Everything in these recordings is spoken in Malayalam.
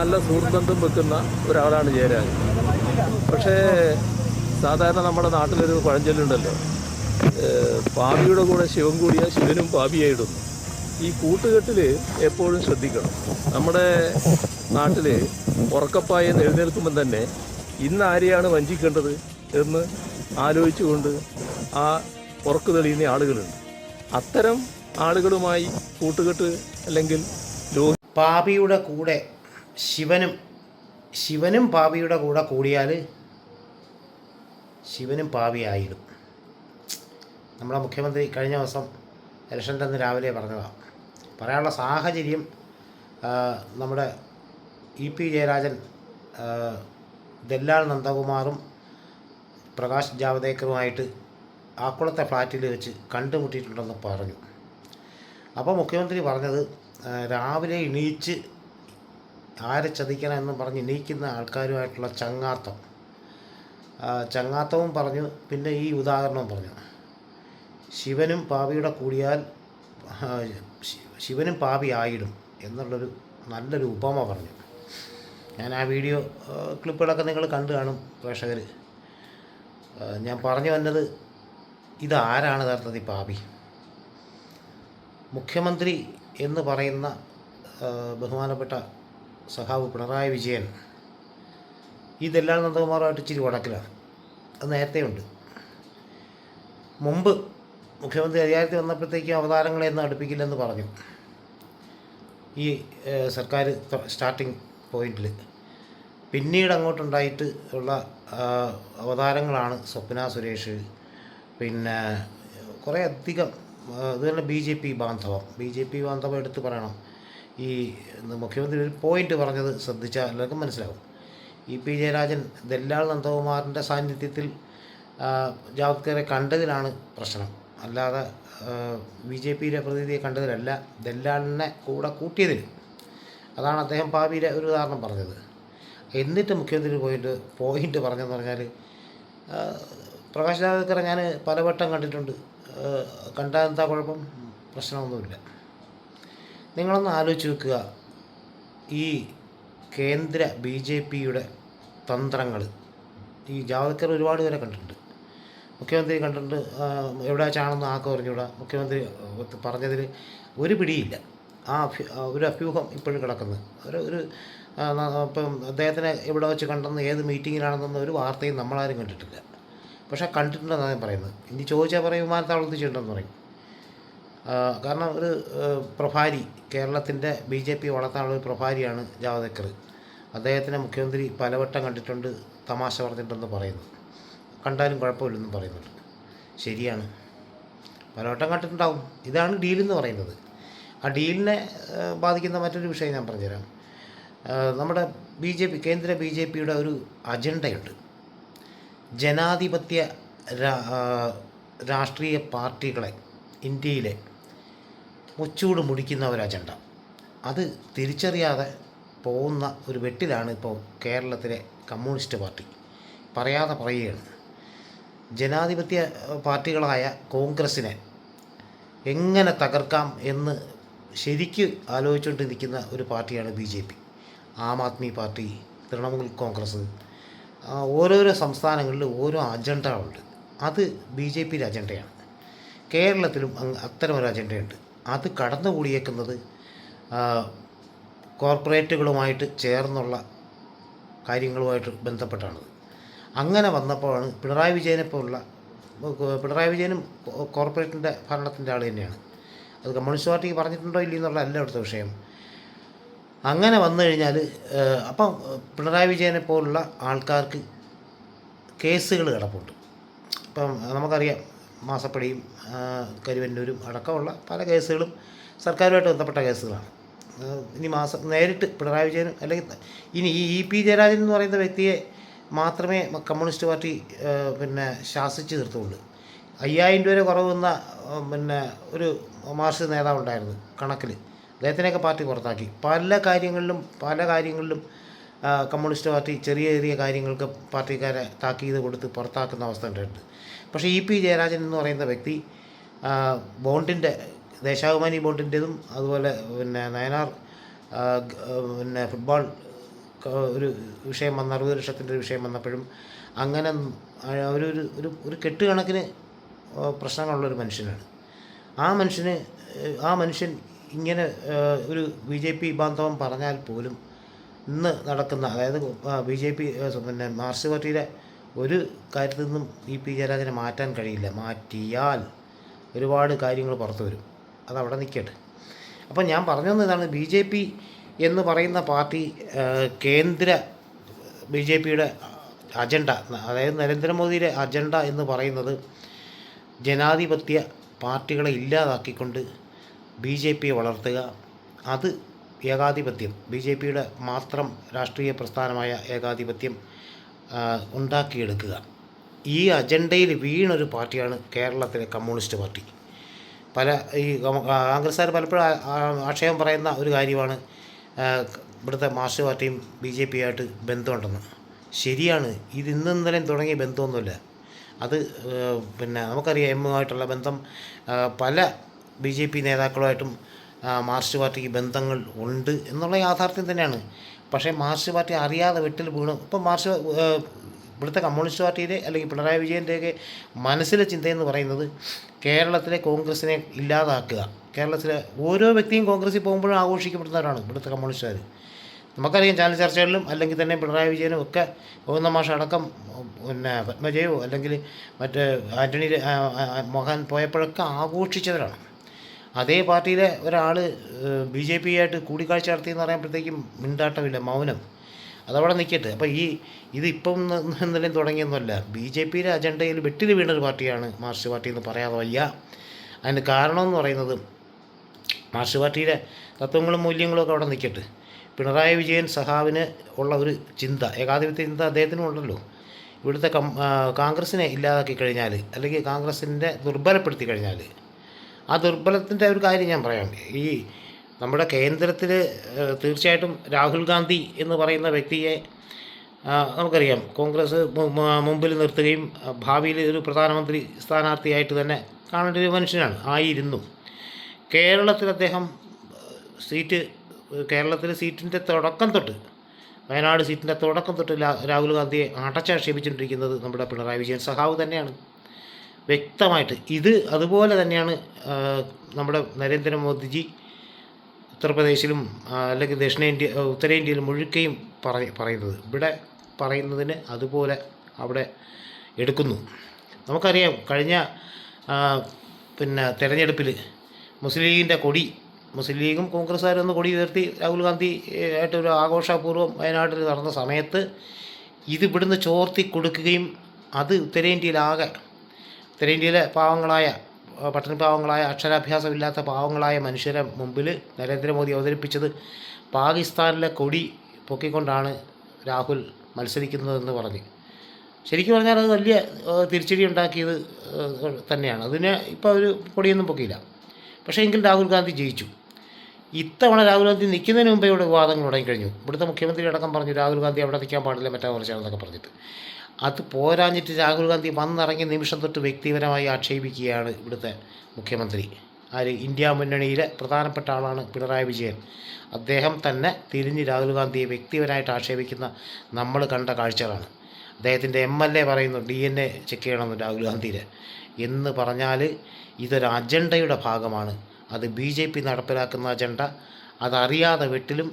നല്ല സുഹൃത്ബന്ധം വെക്കുന്ന ഒരാളാണ് ജയരാജ്. പക്ഷേ സാധാരണ നമ്മുടെ നാട്ടിലൊരു പഴഞ്ചൊല്ലുണ്ടല്ലോ. പാപിയുടെ കൂടെ ശിവൻ കൂടിയ ശിവനും പാപിയായിടുന്നു. ഈ കൂട്ടുകെട്ടിൽ എപ്പോഴും ശ്രദ്ധിക്കണം. നമ്മുടെ നാട്ടിൽ ഉറക്കപ്പായ എഴുന്നേൽക്കുമ്പം തന്നെ ഇന്ന് ആരെയാണ് വഞ്ചിക്കേണ്ടത് എന്ന് ആലോചിച്ചുകൊണ്ട് ആ ഉറക്കു തെളിയുന്ന ആളുകളുണ്ട്. അത്തരം ആളുകളുമായി കൂട്ടുകെട്ട് അല്ലെങ്കിൽ പാപിയുടെ കൂടെ ശിവനും ശിവനും പാപിയുടെ കൂടെ കൂടിയാൽ ശിവനും പാപിയായിടും നമ്മുടെ മുഖ്യമന്ത്രി കഴിഞ്ഞ ദിവസം ഇലക്ഷന്റെ അന്ന് രാവിലെ പറഞ്ഞതാണ് പറയാനുള്ള സാഹചര്യം നമ്മുടെ ഇ പി ജയരാജൻ ദല്ലാൽ നന്ദകുമാറും പ്രകാശ് ജാവദേക്കറുമായിട്ട് ആക്കുളത്തെ ഫ്ലാറ്റിൽ വെച്ച് കണ്ടുമുട്ടിയിട്ടുണ്ടെന്ന് പറഞ്ഞു. അപ്പോൾ മുഖ്യമന്ത്രി പറഞ്ഞത് രാവിലെ എണീച്ച് ആരെ ചതിക്കണം എന്നും പറഞ്ഞ് നീക്കുന്ന ആൾക്കാരുമായിട്ടുള്ള ചങ്ങാത്തം. ചങ്ങാത്തവും പറഞ്ഞു പിന്നെ ഈ ഉദാഹരണവും പറഞ്ഞു. ശിവനും പാപിയുടെ കൂടിയാൽ ശിവനും പാപി ആയിടും എന്നുള്ളൊരു നല്ലൊരു ഉപമ പറഞ്ഞു. ഞാൻ ആ വീഡിയോ ക്ലിപ്പുകളൊക്കെ നിങ്ങൾ കണ്ടു കാണും പ്രേക്ഷകർ ഞാൻ പറഞ്ഞു വന്നത് ഇതാരാണ് യഥാർത്ഥത്തിൽ പാപി? മുഖ്യമന്ത്രി എന്ന് പറയുന്ന ബഹുമാനപ്പെട്ട സഖാവ് പിണറായി വിജയൻ. ഇതെല്ലാം നന്ദകുമാറുമായിട്ട് ഇച്ചിരി വടക്കിലാണ്. അത് നേരത്തെ ഉണ്ട് മുമ്പ് മുഖ്യമന്ത്രി അധികാരത്തിൽ വന്നപ്പോഴത്തേക്കും അവതാരങ്ങളെയൊന്നും അടുപ്പിക്കില്ലെന്ന് പറഞ്ഞു. ഈ സർക്കാർ സ്റ്റാർട്ടിങ് പോയിന്റിൽ. പിന്നീട് അങ്ങോട്ടുണ്ടായിട്ട് ഉള്ള അവതാരങ്ങളാണ് സ്വപ്ന സുരേഷ്. പിന്നെ കുറേ അധികം അതുപോലെ ബി ജെ പി ബാന്ധവം. ബി ജെ പി ബാന്ധവം എടുത്ത് പറയണം. ഈ മുഖ്യമന്ത്രി ഒരു പോയിന്റ് പറഞ്ഞത് ശ്രദ്ധിച്ചാൽ എല്ലാവർക്കും മനസ്സിലാവും. ഇ പി ജയരാജൻ ദല്ലാൽ നന്ദകുമാറിന്റെ സാന്നിധ്യത്തിൽ ജാവദ്കറെ കണ്ടതിലാണ് പ്രശ്നം. അല്ലാതെ ബി ജെ പിയിലെ പ്രതിനിധിയെ കണ്ടതിലല്ല ദല്ലാളിനെ കൂടെ കൂട്ടിയതിൽ അതാണ് അദ്ദേഹം ഭാവിയിലെ ഒരു ഉദാഹരണം പറഞ്ഞത്. എന്നിട്ട് മുഖ്യമന്ത്രി പോയിട്ട് പോയിന്റ് പറഞ്ഞതെന്ന് പറഞ്ഞാൽ പ്രകാശ് ജാവദേക്കറെ ഞാൻ പലവട്ടം കണ്ടിട്ടുണ്ട്. കണ്ടാൽ എന്താ കുഴപ്പം? പ്രശ്നമൊന്നുമില്ല. നിങ്ങളൊന്ന് ആലോചിച്ച് വെക്കുക. ഈ കേന്ദ്ര ബി ജെ പിയുടെ തന്ത്രങ്ങൾ ഈ ജാവദേക്കർ ഒരുപാട് പേരെ കണ്ടിട്ടുണ്ട്. മുഖ്യമന്ത്രി കണ്ടിട്ടുണ്ട് എവിടെ വെച്ചാണെന്ന് ആക്കെ പറഞ്ഞുകൂടാ. മുഖ്യമന്ത്രി പറഞ്ഞതിൽ ഒരു പിടിയില്ല. ആ ഒരു അഭ്യൂഹം ഇപ്പോഴും കിടക്കുന്നത് ഒരു ഒരു ഇപ്പം അദ്ദേഹത്തിനെ എവിടെ വെച്ച് കണ്ടെന്ന് ഏത് മീറ്റിങ്ങിലാണെന്നൊന്നും ഒരു വാർത്തയും നമ്മളാരും കണ്ടിട്ടില്ല. പക്ഷേ കണ്ടിട്ടുണ്ടെന്നാണ് ഞാൻ പറയുന്നത്. ഇനി ചോദിച്ചാൽ പറയും വിമാനത്താവളത്തിൽ ചെയ്യണ്ടെന്ന് പറയും. കാരണം ഒരു പ്രഭാരി കേരളത്തിന്റെ ബി ജെ പി വളർത്താനുള്ള ഒരു പ്രഭാരിയാണ് ജാവദേക്കർ. അദ്ദേഹത്തിനെ മുഖ്യമന്ത്രി പലവട്ടം കണ്ടിട്ടുണ്ട് തമാശ പറഞ്ഞിട്ടുണ്ടെന്ന് പറയുന്നു. കണ്ടാലും കുഴപ്പമില്ലെന്നും പറയുന്നുണ്ട്. ശരിയാണ്. പലവട്ടം കണ്ടിട്ടുണ്ടാവും. ഇതാണ് ഡീലെന്ന് പറയുന്നത്. ആ ഡീലിനെ ബാധിക്കുന്ന മറ്റൊരു വിഷയം ഞാൻ പറഞ്ഞുതരാം. നമ്മുടെ ബി ജെ പി കേന്ദ്ര ബി ജെ പിയുടെ ഒരു അജണ്ടയുണ്ട്. ജനാധിപത്യ രാഷ്ട്രീയ പാർട്ടികളെ ഇന്ത്യയിലെ മുച്ചൂട് മുടിക്കുന്ന ഒരു അജണ്ട. അത് തിരിച്ചറിയാതെ പോകുന്ന ഒരു വെട്ടിലാണ് ഇപ്പോൾ കേരളത്തിലെ കമ്മ്യൂണിസ്റ്റ് പാർട്ടി. പറയാതെ പറയുകയാണ്. ജനാധിപത്യ പാർട്ടികളായ കോൺഗ്രസ്സിനെ എങ്ങനെ തകർക്കാം എന്ന് ശരിക്ക് ആലോചിച്ചുകൊണ്ട് നിൽക്കുന്ന ഒരു പാർട്ടിയാണ് B J P. Aam Aadmi party Trinamool Congress ഓരോരോ സംസ്ഥാനങ്ങളിൽ ഓരോ അജണ്ട ഉണ്ട് അത് ബി ജെ പിയുടെ അജണ്ടയാണ്. കേരളത്തിലും അത്തരമൊരു അജണ്ടയുണ്ട്. അത് കടന്നു കൂടിയേക്കുന്നത് കോർപ്പറേറ്റുകളുമായിട്ട് ചേർന്നുള്ള കാര്യങ്ങളുമായിട്ട് ബന്ധപ്പെട്ടാണത്. അങ്ങനെ വന്നപ്പോഴാണ് പിണറായി വിജയനെ പോലുള്ള പിണറായി വിജയനും കോർപ്പറേറ്റിന്റെ ഭരണത്തിന്റെ ആൾ തന്നെയാണ്. അത് കമ്മ്യൂണിസ്റ്റ് പാർട്ടിക്ക് പറഞ്ഞിട്ടുണ്ടോ ഇല്ലെന്നുള്ള അല്ല അടുത്ത വിഷയം. അങ്ങനെ വന്നു കഴിഞ്ഞാൽ അപ്പം പിണറായി വിജയനെ പോലുള്ള ആൾക്കാർക്ക് കേസുകൾ കിടപ്പുണ്ട്. ഇപ്പം നമുക്കറിയാം മാസപ്പടിയും കരുവന്നൂരും അടക്കമുള്ള പല കേസുകളും സർക്കാരുമായിട്ട് ബന്ധപ്പെട്ട കേസുകളാണ്. ഇനി മാസം നേരിട്ട് പിണറായി വിജയൻ അല്ലെങ്കിൽ ഇനി ഈ ഇ പി ജയരാജൻ എന്ന് പറയുന്ന വ്യക്തിയെ മാത്രമേ കമ്മ്യൂണിസ്റ്റ് പാർട്ടി പിന്നെ ശാസിച്ച് നിർത്തുള്ളൂ അയ്യായിരം രൂപ കുറവ് വന്ന പിന്നെ ഒരു മാർക്സിസ്റ്റ് നേതാവുണ്ടായിരുന്നു കണക്കിൽ. അദ്ദേഹത്തിനെയൊക്കെ പാർട്ടി പുറത്താക്കി. പല കാര്യങ്ങളിലും പല കാര്യങ്ങളിലും കമ്മ്യൂണിസ്റ്റ് പാർട്ടി ചെറിയ ചെറിയ കാര്യങ്ങൾക്ക് പാർട്ടിക്കാരെ താക്കീത് കൊടുത്ത് പുറത്താക്കുന്ന അവസ്ഥ ഉണ്ടായിട്ടുണ്ട്. പക്ഷേ ഇ പി ജയരാജൻ എന്ന് പറയുന്ന വ്യക്തി ബോണ്ടിന്റെ ദേശാഭിമാനി ബോണ്ടിന്റെതും അതുപോലെ പിന്നെ നയനാർ പിന്നെ ഫുട്ബോൾ ഒരു വിഷയം വന്ന അറുപത് ലക്ഷത്തിന്റെ ഒരു വിഷയം വന്നപ്പോഴും അങ്ങനെ ഒരു ഒരു ഒരു കെട്ടുകണക്കിന് പ്രശ്നങ്ങളുള്ളൊരു മനുഷ്യനാണ്. ആ മനുഷ്യന് ആ മനുഷ്യൻ ഇങ്ങനെ ഒരു ബി ജെ പി ബാന്ധവം പറഞ്ഞാൽ പോലും ഇന്ന് നടക്കുന്ന അതായത് ബി ജെ പി പിന്നെ മാർക്സ് പാർട്ടിയുടെ ഒരു കാര്യത്തിൽ നിന്നും ഇ പി ജയരാജനെ മാറ്റാൻ കഴിയില്ല. മാറ്റിയാൽ ഒരുപാട് കാര്യങ്ങൾ പുറത്തു വരും. അതവിടെ നിൽക്കട്ടെ. അപ്പം ഞാൻ പറഞ്ഞു തന്നതാണ് ബി ജെ പി എന്ന് പറയുന്ന പാർട്ടി കേന്ദ്ര ബി ജെ പിയുടെ അജണ്ട അതായത് നരേന്ദ്രമോദിയുടെ അജണ്ട എന്ന് പറയുന്നത് ജനാധിപത്യ പാർട്ടികളെ ഇല്ലാതാക്കിക്കൊണ്ട് ബി ജെ പിയെ വളർത്തുക. അത് ഏകാധിപത്യം. ബി ജെ പിയുടെ മാത്രം രാഷ്ട്രീയ പ്രസ്ഥാനമായ ഏകാധിപത്യം ഉണ്ടാക്കിയെടുക്കുക. ഈ അജണ്ടയിൽ വീണൊരു പാർട്ടിയാണ് കേരളത്തിലെ കമ്മ്യൂണിസ്റ്റ് പാർട്ടി. പല ഈ കോൺഗ്രസ്സുകാർ പലപ്പോഴും ആക്ഷേപം പറയുന്ന ഒരു കാര്യമാണ് ഇവിടുത്തെ മാർക്സിസ്റ്റ് പാർട്ടിയും ബി ജെ പിയായിട്ട് ബന്ധമുണ്ടെന്ന്. ശരിയാണ്. ഇത് ഇന്നും ഇന്നലെയും തുടങ്ങിയ ബന്ധമൊന്നുമില്ല. അത് പിന്നെ നമുക്കറിയാം എമ്മുമായിട്ടുള്ള ബന്ധം പല ബി ജെ പി നേതാക്കളുമായിട്ടും ആ, മാർക്സിസ്റ്റ് പാർട്ടിക്ക് ബന്ധങ്ങൾ ഉണ്ട് എന്നുള്ള യാഥാർത്ഥ്യം തന്നെയാണ്. പക്ഷേ മാർക്സിസ്റ്റ് പാർട്ടി അറിയാതെ വെട്ടിൽ വീണു. ഇപ്പം മാർക്സ് ഇവിടുത്തെ കമ്മ്യൂണിസ്റ്റ് പാർട്ടിയുടെ അല്ലെങ്കിൽ പിണറായി വിജയന്റെയൊക്കെ മനസ്സിലെ ചിന്തയെന്ന് പറയുന്നത് കേരളത്തിലെ കോൺഗ്രസിനെ ഇല്ലാതാക്കുക. കേരളത്തിലെ ഓരോ വ്യക്തിയും കോൺഗ്രസ്സിൽ പോകുമ്പോഴും ആഘോഷിക്കപ്പെടുന്നവരാണ് ഇവിടുത്തെ കമ്മ്യൂണിസ്റ്റുകാർ. നമുക്കറിയാം ചാനൽ ചർച്ചകളിലും അല്ലെങ്കിൽ തന്നെ പിണറായി വിജയനും ഒക്കെ ഗോവിന്ദ മാഷ അടക്കം പിന്നെ പത്മജയോ അല്ലെങ്കിൽ മറ്റ് ആന്റണി മോഹൻ പോയപ്പോഴൊക്കെ ആഘോഷിച്ചവരാണ്. അതേ പാർട്ടിയിലെ ഒരാൾ ബി ജെ പി ആയിട്ട് കൂടിക്കാഴ്ച നടത്തിയെന്ന് പറയുമ്പോഴത്തേക്കും മിണ്ടാട്ടമില്ല മൗനം. അതവിടെ നിൽക്കട്ടെ അപ്പോൾ ഈ ഇത് ഇപ്പം എന്തെങ്കിലും തുടങ്ങിയൊന്നുമല്ല. ബി ജെ പിയുടെ അജണ്ടയിൽ വെട്ടിൽ വീണൊരു പാർട്ടിയാണ് മാർക്സ് പാർട്ടി എന്ന് പറയാതെ വയ്യ. അതിന് കാരണമെന്ന് പറയുന്നത് മാർക്സ് പാർട്ടിയുടെ തത്വങ്ങളും മൂല്യങ്ങളും ഒക്കെ അവിടെ നിൽക്കട്ടെ പിണറായി വിജയൻ സഹാവിന് ഉള്ള ഒരു ചിന്ത ഏകാധിപത്യ ചിന്ത അദ്ദേഹത്തിനും ഉണ്ടല്ലോ. ഇവിടുത്തെ കം കോൺഗ്രസിനെ ഇല്ലാതാക്കി കഴിഞ്ഞാൽ അല്ലെങ്കിൽ കോൺഗ്രസിന്റെ ദുർബലപ്പെടുത്തി കഴിഞ്ഞാൽ ആ ദുർബലത്തിന്റെ ഒരു കാര്യം ഞാൻ പറയാം. ഈ നമ്മുടെ കേന്ദ്രത്തിൽ തീർച്ചയായിട്ടും രാഹുൽ ഗാന്ധി എന്ന് പറയുന്ന വ്യക്തിയെ നമുക്കറിയാം. കോൺഗ്രസ് മുമ്പിൽ നിർത്തുകയും ഭാവിയിൽ ഒരു പ്രധാനമന്ത്രി സ്ഥാനാർത്ഥിയായിട്ട് തന്നെ കാണേണ്ട ഒരു മനുഷ്യനാണ്. ആയിരുന്നു. കേരളത്തിൽ അദ്ദേഹം സീറ്റ് കേരളത്തിൽ സീറ്റിന്റെ തുടക്കം തൊട്ട് വയനാട് സീറ്റിന്റെ തുടക്കം തൊട്ട് രാഹുൽ ഗാന്ധിയെ അടച്ചാക്ഷേപിച്ചുകൊണ്ടിരിക്കുന്നത് നമ്മുടെ പിണറായി വിജയൻ സഹാവ് തന്നെയാണ്. വ്യക്തമായിട്ട്. ഇത് അതുപോലെ തന്നെയാണ് നമ്മുടെ നരേന്ദ്രമോദിജി ഉത്തർപ്രദേശിലും അല്ലെങ്കിൽ ദക്ഷിണേന്ത്യ ഉത്തരേന്ത്യയിൽ മുഴുക്കയും പറ പറയുന്നത്. ഇവിടെ പറയുന്നതിന് അതുപോലെ അവിടെ എടുക്കുന്നു. നമുക്കറിയാം കഴിഞ്ഞ പിന്നെ തെരഞ്ഞെടുപ്പിൽ മുസ്ലിം ലീഗിന്റെ കൊടി മുസ്ലിം ലീഗും കോൺഗ്രസ്സുകാരും ഒന്ന് കൊടി ഉയർത്തി രാഹുൽ ഗാന്ധി ആയിട്ട് ആയിട്ടൊരു ആഘോഷപൂർവം വയനാട്ടിൽ നടന്ന സമയത്ത് ഇത് ഇവിടുന്ന് ചോർത്തി കൊടുക്കുകയും അത് ഉത്തരേന്ത്യയിലാകെ ഉത്തരേന്ത്യയിലെ പാവങ്ങളായ പട്ടണപാവങ്ങളായ അക്ഷരാഭ്യാസമില്ലാത്ത പാവങ്ങളായ മനുഷ്യരെ മുമ്പിൽ നരേന്ദ്രമോദി അവതരിപ്പിച്ചത് പാകിസ്ഥാനിലെ കൊടി പൊക്കിക്കൊണ്ടാണ് രാഹുൽ മത്സരിക്കുന്നതെന്ന് പറഞ്ഞു. ശരിക്കും പറഞ്ഞാൽ അത് വലിയ തിരിച്ചടി ഉണ്ടാക്കിയത് തന്നെയാണ്. അതിന് ഇപ്പോൾ ഒരു കൊടിയൊന്നും പൊക്കിയില്ല. പക്ഷേ എങ്കിൽ രാഹുൽ ഗാന്ധി ജയിച്ചു. ഇത്തവണ രാഹുൽ ഗാന്ധി നിൽക്കുന്നതിന് മുമ്പേ ഇവിടെ വിവാദങ്ങൾ തുടങ്ങിക്കഴിഞ്ഞു. ഇവിടുത്തെ മുഖ്യമന്ത്രി അടക്കം പറഞ്ഞു രാഹുൽ ഗാന്ധി അവിടെ നിൽക്കാൻ പാടില്ല മറ്റേ കുറച്ചാണെന്നൊക്കെ പറഞ്ഞിട്ട്. അത് പോരാഞ്ഞിട്ട് രാഹുൽ ഗാന്ധി വന്നിറങ്ങിയ നിമിഷം തൊട്ട് വ്യക്തിപരമായി ആക്ഷേപിക്കുകയാണ് ഇവിടുത്തെ മുഖ്യമന്ത്രി. ആര്? ഇന്ത്യ മുന്നണിയിലെ പ്രധാനപ്പെട്ട ആളാണ് പിണറായി വിജയൻ. അദ്ദേഹം തന്നെ തിരിഞ്ഞ് രാഹുൽ ഗാന്ധിയെ വ്യക്തിപരമായിട്ട് ആക്ഷേപിക്കുന്ന നമ്മൾ കണ്ട കാഴ്ചകളാണ്. അദ്ദേഹത്തിന്റെ എം എൽ എ പറയുന്നു ഡി എൻ എ ചെക്ക് ചെയ്യണമെന്ന് രാഹുൽ ഗാന്ധിയുടെ. എന്ന് പറഞ്ഞാൽ ഇതൊരു അജണ്ടയുടെ ഭാഗമാണ്. അത് ബി ജെ പി നടപ്പിലാക്കുന്ന അജണ്ട. അതറിയാതെ വെട്ടിലും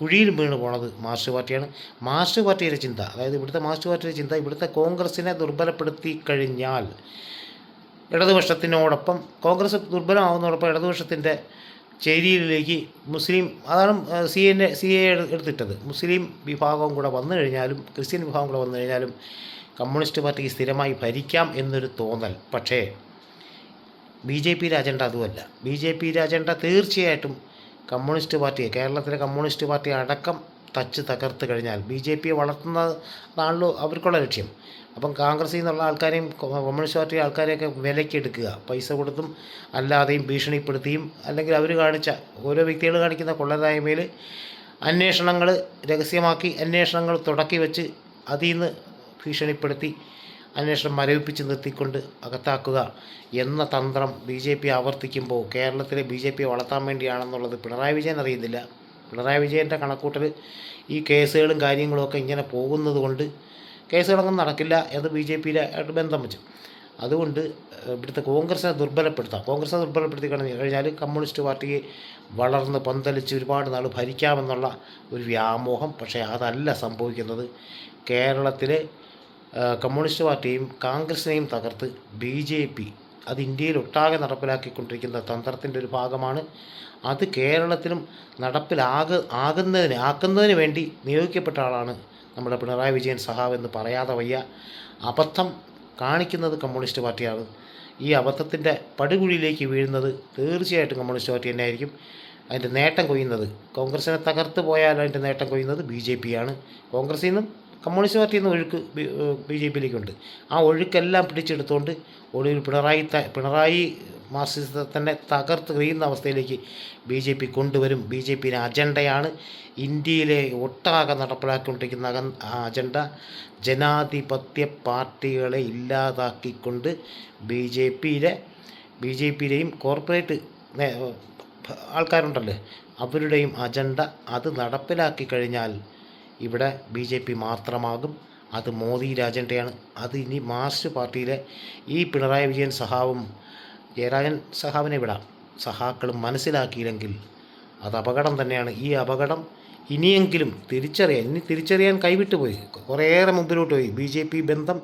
കുഴിയിലും വീണ് പോണത് മാർക്സിസ്റ്റ് പാർട്ടിയാണ്. മാർക്സിസ്റ്റ് പാർട്ടിയുടെ ചിന്ത അതായത് ഇവിടുത്തെ മാർക്സിസ്റ്റ് പാർട്ടിയുടെ ചിന്ത ഇവിടുത്തെ കോൺഗ്രസിനെ ദുർബലപ്പെടുത്തി കഴിഞ്ഞാൽ ഇടതുപക്ഷത്തിനോടൊപ്പം കോൺഗ്രസ് ദുർബലമാകുന്നതോടൊപ്പം ഇടതുപക്ഷത്തിന്റെ ചേരിയിലേക്ക് മുസ്ലിം അതാണ് സി എന്നെ സി എ എടുത്തിട്ടത്. മുസ്ലിം വിഭാഗവും കൂടെ വന്നു കഴിഞ്ഞാലും ക്രിസ്ത്യൻ വിഭാഗം കൂടെ വന്നു കഴിഞ്ഞാലും കമ്മ്യൂണിസ്റ്റ് പാർട്ടിക്ക് സ്ഥിരമായി ഭരിക്കാം എന്നൊരു തോന്നൽ. പക്ഷേ ബി ജെ പിയുടെ അജണ്ട അതുമല്ല. ബി ജെ പിയുടെ അജണ്ട തീർച്ചയായിട്ടും കമ്മ്യൂണിസ്റ്റ് പാർട്ടിയെ കേരളത്തിലെ കമ്മ്യൂണിസ്റ്റ് പാർട്ടി അടക്കം തച്ച് തകർത്ത് കഴിഞ്ഞാൽ ബി ജെ പിയെ വളർത്തുന്നതാണല്ലോ അവർക്കുള്ള ലക്ഷ്യം. അപ്പം കോൺഗ്രസിൽ നിന്നുള്ള ആൾക്കാരെയും കമ്മ്യൂണിസ്റ്റ് പാർട്ടി ആൾക്കാരെയൊക്കെ വിലക്കെടുക്കുക പൈസ കൊടുത്തും അല്ലാതെയും ഭീഷണിപ്പെടുത്തിയും അല്ലെങ്കിൽ അവർ കാണിച്ച ഓരോ വ്യക്തികൾ കാണിക്കുന്ന കൊള്ളരായ്മയിൽ അന്വേഷണങ്ങൾ രഹസ്യമാക്കി അന്വേഷണങ്ങൾ തുടക്കി വെച്ച് അതിൽ നിന്ന് ഭീഷണിപ്പെടുത്തി അന്വേഷണം മരവിപ്പിച്ച് നിർത്തിക്കൊണ്ട് അകത്താക്കുക എന്ന തന്ത്രം ബി ജെ പി ആവർത്തിക്കുമ്പോൾ കേരളത്തിലെ ബി ജെ പി വളർത്താൻ വേണ്ടിയാണെന്നുള്ളത് പിണറായി വിജയൻ അറിയുന്നില്ല. പിണറായി വിജയന്റെ കണക്കൂട്ടൽ ഈ കേസുകളും കാര്യങ്ങളുമൊക്കെ ഇങ്ങനെ പോകുന്നത് കൊണ്ട് കേസുകളൊന്നും നടക്കില്ല എന്ന് ബി ജെ പിയിലെ ആയിട്ട് ബന്ധം വെച്ചു അതുകൊണ്ട് ഇവിടുത്തെ കോൺഗ്രസിനെ ദുർബലപ്പെടുത്താം. കോൺഗ്രസിനെ ദുർബലപ്പെടുത്തി കഴിഞ്ഞു കഴിഞ്ഞാൽ കമ്മ്യൂണിസ്റ്റ് പാർട്ടിയെ വളർന്ന് പന്തലിച്ച് ഒരുപാട് നാൾ ഭരിക്കാമെന്നുള്ള ഒരു വ്യാമോഹം പക്ഷേ അതല്ല സംഭവിക്കുന്നത്. കേരളത്തിലെ കമ്മ്യൂണിസ്റ്റ് പാർട്ടിയെയും കോൺഗ്രസിനെയും തകർത്ത് ബി ജെ പി അത് ഇന്ത്യയിൽ ഒട്ടാകെ നടപ്പിലാക്കിക്കൊണ്ടിരിക്കുന്ന തന്ത്രത്തിന്റെ ഒരു ഭാഗമാണ്. അത് കേരളത്തിലും നടപ്പിലാക ആകുന്നതിന് ആക്കുന്നതിന് വേണ്ടി നിയോഗിക്കപ്പെട്ട ആളാണ് നമ്മുടെ പിണറായി വിജയൻ സഹാവ് എന്ന് പറയാതെ വയ്യ. അബദ്ധം കാണിക്കുന്നത് കമ്മ്യൂണിസ്റ്റ് പാർട്ടിയാണ്. ഈ അബദ്ധത്തിന്റെ പടുകുഴിയിലേക്ക് വീഴുന്നത് തീർച്ചയായിട്ടും കമ്മ്യൂണിസ്റ്റ് പാർട്ടി തന്നെയായിരിക്കും. അതിന്റെ നേട്ടം കൊയ്യുന്നത് കോൺഗ്രസിനെ തകർത്ത് പോയാൽ അതിന്റെ നേട്ടം കൊയ്യുന്നത് ബി ജെ പിയാണ് കോൺഗ്രസിൽ നിന്നും കമ്മ്യൂണിസ്റ്റ് പാർട്ടിയിൽ നിന്ന് ഒഴുക്ക് ബി ജെ പിയിലേക്കുണ്ട്. ആ ഒഴുക്കെല്ലാം പിടിച്ചെടുത്തുകൊണ്ട് ഒടുവിൽ പിണറായി പിണറായി മാർക്സിസത്തിനെ തകർത്ത് കഴിയുന്ന അവസ്ഥയിലേക്ക് ബി ജെ പി കൊണ്ടുവരും. ബി ജെ പിയുടെ അജണ്ടയാണ് ഇന്ത്യയിലെ ഒട്ടാകെ നടപ്പിലാക്കിക്കൊണ്ടിരിക്കുന്ന അജണ്ട ജനാധിപത്യ പാർട്ടികളെ ഇല്ലാതാക്കിക്കൊണ്ട് ബി ജെ പിയിലെ ബി ജെ പിയിലെയും കോർപ്പറേറ്റ് ആൾക്കാരുണ്ടല്ലോ അവരുടെയും അജണ്ട അത് നടപ്പിലാക്കി കഴിഞ്ഞാൽ ഇവിടെ ബി ജെ പി മാത്രമാകും. അത് മോദി രാജന്റെയാണ് അത് ഇനി മാർക്സിസ്റ്റ് പാർട്ടിയിലെ ഈ പിണറായി വിജയൻ സഹാവും ജയരാജൻ സഹാവിനെ വിടാം. സഹാക്കളും മനസ്സിലാക്കിയില്ലെങ്കിൽ അത് അപകടം തന്നെയാണ്. ഈ അപകടം ഇനിയെങ്കിലും തിരിച്ചറിയാൻ ഇനി തിരിച്ചറിയാൻ കൈവിട്ടു പോയി. കുറേയേറെ മുമ്പിലോട്ട് പോയി. ബി ജെ പി ബന്ധം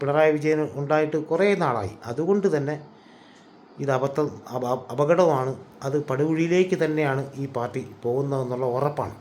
പിണറായി വിജയൻ ഉണ്ടായിട്ട് കുറേ നാളായി. അതുകൊണ്ട് തന്നെ ഇത് അബദ്ധം അപകടമാണ്. അത് പടുകുഴിയിലേക്ക് തന്നെയാണ് ഈ പാർട്ടി പോകുന്നതെന്നുള്ള ഉറപ്പാണ്.